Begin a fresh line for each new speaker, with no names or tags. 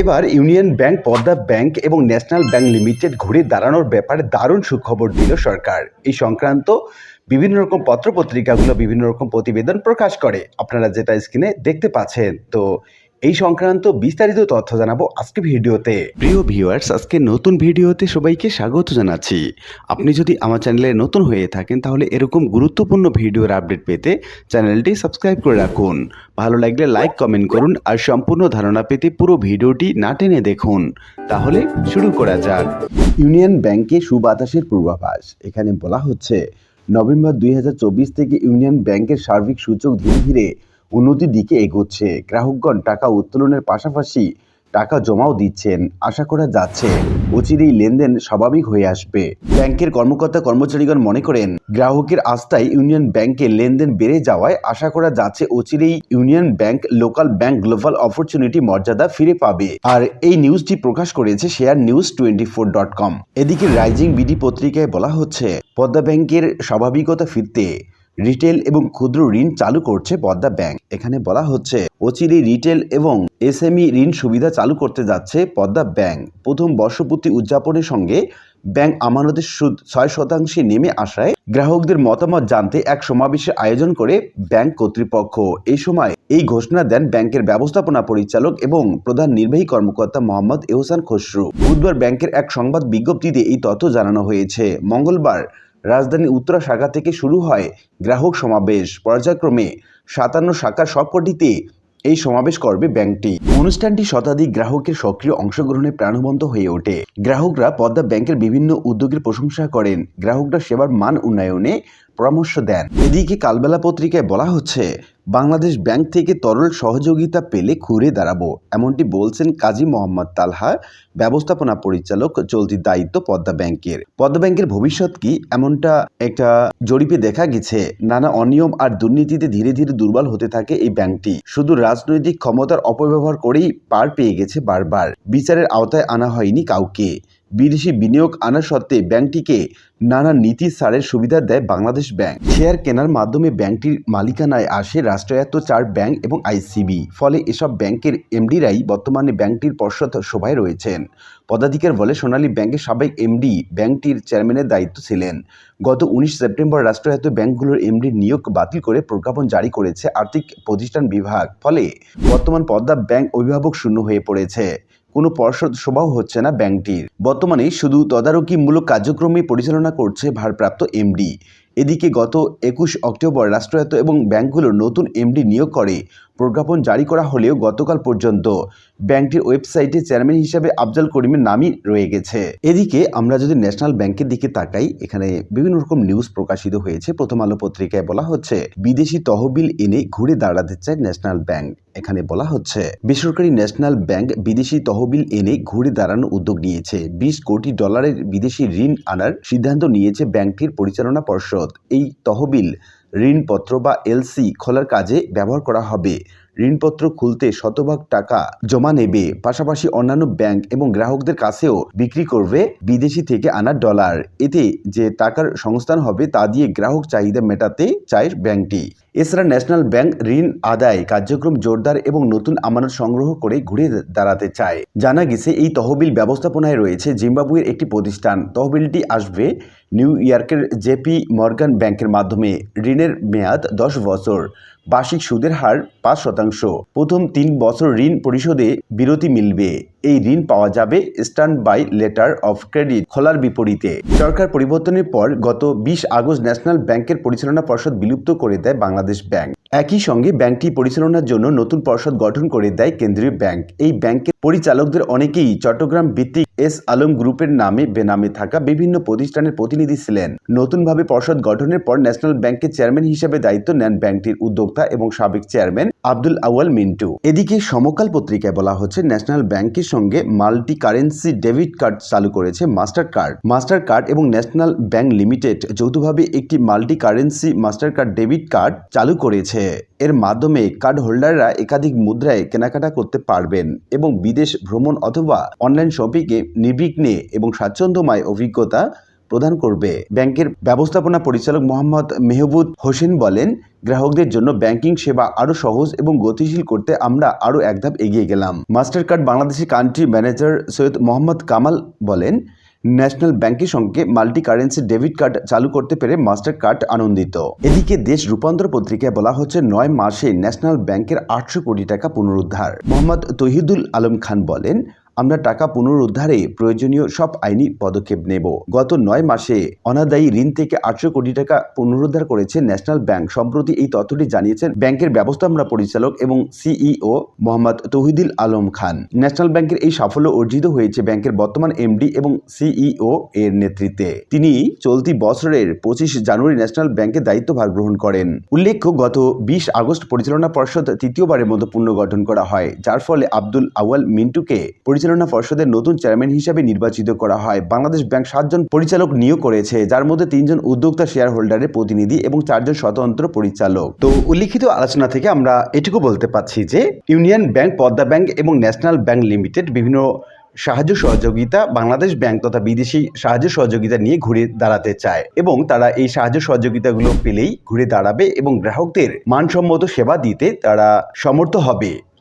এবার union bank, Padma bank এবং national bank limited ঘুরে দাঁড়ানোর ব্যাপারে দারুণ সুখবর দিল সরকার। এই সংক্রান্ত বিভিন্ন রকম পত্রপত্রিকাগুলো বিভিন্ন রকম প্রতিবেদন প্রকাশ করে। আপনারা যেটা স্ক্রিনে দেখতে পাচ্ছেন। তো এই সংক্রান্ত বিস্তারিত তথ্য জানাব আজকে ভিডিওতে। প্রিয় ভিউয়ার্স আজকে নতুন ভিডিওতে সবাইকে স্বাগত জানাচ্ছি। আপনি যদি আমার চ্যানেলে নতুন হয়ে থাকেন, তাহলে এরকম গুরুত্বপূর্ণ ভিডিওর আপডেট পেতে চ্যানেলটি সাবস্ক্রাইব করে রাখুন। ভালো লাগলে লাইক কমেন্ট করুন আর সম্পূর্ণ ধারণা পেতে পুরো ভিডিওটি না টেনে দেখুন। তাহলে শুরু করা যাক। ইউনিয়ন ব্যাংকে সুবাতাসের পূর্বাভাস। এখানে বলা হচ্ছে, নভেম্বর দুই হাজার চব্বিশ থেকে ইউনিয়ন ব্যাংকের সার্বিক সূচক ধীরে ধীরে উন্নতির দিকে এগোচ্ছে। গ্রাহকগণ টাকা উত্তোলনের পাশাপাশি টাকা জমাও দিচ্ছেন। আশা করা যাচ্ছে অচিরেই লেনদেন স্বাভাবিক হয়ে আসবে। ব্যাংকের কর্মকর্তা কর্মচারীগণ মনে করেন, গ্রাহকের আস্থায় ইউনিয়ন ব্যাংকে লেনদেন বেড়ে যাওয়ায় আশা করা যাচ্ছে অচিরেই union bank local bank global opportunity মর্যাদা ফিরে পাবে। আর এই নিউজটি প্রকাশ করেছে share news twenty four dot com. এদিকে রাইজিং বিডি পত্রিকায় বলা হচ্ছে, পদ্মা ব্যাংকের স্বাভাবিকতা ফিরতে রিটেল এবং ক্ষুদ্র ঋণ চালু করছে পদ্মা ব্যাংক। এখানে বলা হচ্ছে অচিরে রিটেল এবং এসএমই ঋণ সুবিধা চালু করতে যাচ্ছে পদ্মা ব্যাংক। প্রথম বর্ষপূর্তি উদযাপনের সঙ্গে ব্যাংক আমানতের সুদ ছয় শতাংশে নেমে আসায় গ্রাহকদের মতামত জানতে এক সমাবেশের আয়োজন করে ব্যাংক কর্তৃপক্ষ। এই সময় এই ঘোষণা দেন ব্যাংকের ব্যবস্থাপনা পরিচালক এবং প্রধান নির্বাহী কর্মকর্তা মোহাম্মদ এহসান খসরু। বুধবার ব্যাংকের এক সংবাদ বিজ্ঞপ্তিতে এই তথ্য জানানো হয়েছে। মঙ্গলবার রাজধানী উত্তরা শাখা থেকে শুরু হয় গ্রাহক সমাবেশ। পর্যায়ক্রমে সাতান্ন শাখার সবকটিতে এই সমাবেশ করবে ব্যাংকটি। অনুষ্ঠানটি শতাধিক গ্রাহকের সক্রিয় অংশগ্রহণে প্রাণবন্ত হয়ে ওঠে। গ্রাহকরা পদ্মা ব্যাংকের বিভিন্ন উদ্যোগের প্রশংসা করেন। গ্রাহকরা সেবার মান উন্নয়নে পরামর্শ দেন। এদিকে কালবেলা পত্রিকায় বলা হচ্ছে, বাংলাদেশ ব্যাংক থেকে তরল সহযোগিতা পেলে ঘুরে দাঁড়াবো, এমনটি বলছেন কাজী মোহাম্মদ তালহা, ব্যবস্থাপনা পরিচালক চলতি দায়িত্ব পদ্মা ব্যাংকের। পদ্মা ব্যাংকের ভবিষ্যৎ কি? এমনটা একটা জরিপে দেখা গেছে, নানা অনিয়ম আর দুর্নীতিতে ধীরে ধীরে দুর্বল হতে থাকে এই ব্যাংকটি। শুধু রাজনৈতিক ক্ষমতার অপব্যবহার করেই পার পেয়ে গেছে বারবার, বিচারের আওতায় আনা হয়নি কাউকে। বিদেশি বিনিয়োগ আনা সত্ত্বে ব্যাংকটিকে নানা নীতি সারের সুবিধা দেয় বাংলাদেশ ব্যাংক। শেয়ার কেনার মাধ্যমে ব্যাংকটির মালিকানায় আসে রাষ্ট্রায়ত্ত চার ব্যাংক এবং আইসিবি। ফলে এসব ব্যাংকের এমডিরাই বর্তমানে ব্যাংকটির পর্ষদ সভায় রয়েছেন। পদাধিকার বলে সোনালী ব্যাংকের সাবেক এমডি ব্যাংকটির চেয়ারম্যানের দায়িত্ব ছিলেন। গত উনিশ সেপ্টেম্বর রাষ্ট্রায়ত্ত ব্যাংকগুলোর এমডির নিয়োগ বাতিল করে প্রজ্ঞাপন জারি করেছে আর্থিক প্রতিষ্ঠান বিভাগ। ফলে বর্তমান পদ্মা ব্যাংক অভিভাবক শূন্য হয়ে পড়েছে। কোনো পর্ষদ সভাও হচ্ছে না ব্যাংকটির। বর্তমানে শুধু তদারকিমূলক কার্যক্রমই পরিচালনা করছে ভারপ্রাপ্ত এমডি। এদিকে গত একুশ অক্টোবর রাষ্ট্রায়ত্ত এবং ব্যাংকগুলোর নতুন এমডি নিয়োগ করে। প্রজ্ঞাপন জারি করা হলেও গতকাল পর্যন্ত ব্যাংকটির ওয়েবসাইটে চেয়ারম্যান হিসেবে আফজাল করিমের নামই রয়ে গেছে। এদিকে আমরা যদি ন্যাশনাল ব্যাংকের দিকে তাকাই, এখানে বিভিন্ন রকম নিউজ প্রকাশিত হয়েছে। প্রথম আলো পত্রিকায় বলা হচ্ছে, বিদেশি তহবিল এনে ঘুরে দাঁড়াতে চায় ন্যাশনাল ব্যাংক। এখানে বলা হচ্ছে, বেসরকারি ন্যাশনাল ব্যাংক বিদেশি তহবিল এনে ঘুরে দাঁড়ানোর উদ্যোগ নিয়েছে। বিশ কোটি ডলারের বিদেশি ঋণ আনার সিদ্ধান্ত নিয়েছে ব্যাংকটির পরিচালনা পর্ষদ। এই তহবিল ঋণপত্র বা এলসি খোলার কাজে ব্যবহার করা হবে। ঋণপত্র খুলতে শতভাগ টাকা জমা নেবে, পাশাপাশি অন্যান্য ব্যাংক এবং গ্রাহকদের কাছেও বিক্রি করবে বিদেশি থেকে আনা ডলার। এতে যে টাকার সংস্থান হবে তা দিয়ে গ্রাহক চাহিদা মেটাতে চায় ব্যাংকটি। এছাড়া ন্যাশনাল ব্যাংক ঋণ আদায় কার্যক্রম জোরদার এবং নতুন আমানত সংগ্রহ করে ঘুরে দাঁড়াতে চায়। জানা গেছে, এই তহবিল ব্যবস্থাপনায় রয়েছে জিম্বাবুয়ের একটি প্রতিষ্ঠান। তহবিলটি আসবে নিউ ইয়র্কের জেপি মর্গান ব্যাংকের মাধ্যমে। ঋণের মেয়াদ দশ বছর। বার্ষিক সুদের হার পাঁচ শতাংশ। প্রথম তিন বছর ঋণ পরিশোধে বিরতি মিলবে। এই ঋণ পাওয়া যাবে stand by letter of credit খোলার বিপরীতে। সরকার পরিবর্তনের পর গত বিশ আগস্ট ন্যাশনাল ব্যাংকের পরিচালনা পর্ষদ বিলুপ্ত করে দেয় বাংলাদেশ ব্যাংক। একই সঙ্গে ব্যাংকটি পরিচালনার জন্য নতুন পর্ষদ গঠন করে দেয় কেন্দ্রীয় ব্যাংক। এই ব্যাংকের পরিচালকদের অনেকেই চট্টগ্রাম ভিত্তিক এস আলম গ্রুপের নামে বেনামে থাকা বিভিন্ন প্রতিষ্ঠানের প্রতিনিধি ছিলেন। নতুনভাবে পর্ষদ গঠনের পর ন্যাশনাল ব্যাংকের চেয়ারম্যান হিসেবে দায়িত্ব নেন ব্যাংকটির উদ্যোক্তা এবং সাবেক চেয়ারম্যান আব্দুল আউয়াল মিন্টু। এদিকে সমকাল পত্রিকায় বলা হচ্ছে, ন্যাশনাল ব্যাংকের সঙ্গে মাল্টি কারেন্সি ডেবিট কার্ড চালু করেছে মাস্টার কার্ড মাস্টার কার্ড এবং ন্যাশনাল ব্যাংক লিমিটেড যৌথভাবে একটি multi currency Mastercard debit card চালু করেছে। এর মাধ্যমে কার্ড হোল্ডাররা একাধিক মুদ্রায় কেনাকাটা করতে পারবেন এবং বিদেশ ভ্রমণ অথবা অনলাইন শপিংয়ে নির্বিঘ্নে এবং স্বাচ্ছন্দ্যময় অভিজ্ঞতা প্রদান করবে। ব্যাংকের ব্যবস্থাপনা পরিচালক মোহাম্মদ মেহবুদ হোসেন বলেন, গ্রাহকদের জন্য ব্যাংকিং সেবা আরও সহজ এবং গতিশীল করতে আমরা আরও এক ধাপ এগিয়ে গেলাম। Mastercard Bangladeshi country manager Syed Mohammad Kamal বলেন, ন্যাশনাল ব্যাংকের সঙ্গে মাল্টি কারেন্সি ডেবিট কার্ড চালু করতে পেরে মাস্টার কার্ড আনন্দিত। এদিকে দেশ রূপান্তর পত্রিকায় বলা হচ্ছে, নয় মাসে ন্যাশনাল ব্যাংকের আটশো কোটি টাকা পুনরুদ্ধার। মোহাম্মদ তহিদুল আলম খান বলেন আমরা টাকা পুনরুদ্ধারে প্রয়োজনীয় সব আইনি পদক্ষেপ নেব। গত নয় মাসে অনাদায়ী ঋণ থেকে আটশো কোটি টাকা পুনরুদ্ধার করেছে ন্যাশনাল ব্যাংক। সম্প্রতি এই তথ্যটি জানিয়েছেন ব্যাংকের ব্যবস্থাপনা পরিচালক এবং সিইও মোহাম্মদ তহিদুল আলম খান। ন্যাশনাল ব্যাংকের এই সাফল্য অর্জিত হয়েছে ব্যাংকের বর্তমান এমডি এবং সিইও এর নেতৃত্বে। তিনি চলতি বছরের পঁচিশ জানুয়ারি ন্যাশনাল ব্যাংকের দায়িত্বভার গ্রহণ করেন। উল্লেখ্য, গত বিশ আগস্ট পরিচালনা পর্ষদ তৃতীয়বারের মতো পুনর্গঠন করা হয়, যার ফলে আব্দুল আওয়াল মিন্টুকে পরিচালনা পর্ষদের নতুন চেয়ারম্যান হিসেবে নির্বাচিত করা হয়। বাংলাদেশ ব্যাংক সাতজন পরিচালক নিয়োগ করেছে, যার মধ্যে তিনজন উদ্যোক্তা শেয়ার হোল্ডারের প্রতিনিধি এবং চারজন স্বতন্ত্র পরিচালক। তো উল্লিখিত আলোচনা থেকে আমরা এটুকু বলতে পারছি যে, ইউনিয়ন ব্যাংক, পদ্মা ব্যাংক এবং ন্যাশনাল ব্যাংক লিমিটেড বিভিন্ন সাহায্য সহযোগিতা বাংলাদেশ ব্যাংক তথা বিদেশি সাহায্য সহযোগিতা নিয়ে ঘুরে দাঁড়াতে চায় এবং তারা এই সাহায্য সহযোগিতাগুলো পেলেই ঘুরে দাঁড়াবে এবং গ্রাহকদের মানসম্মত সেবা দিতে তারা সমর্থ হবে।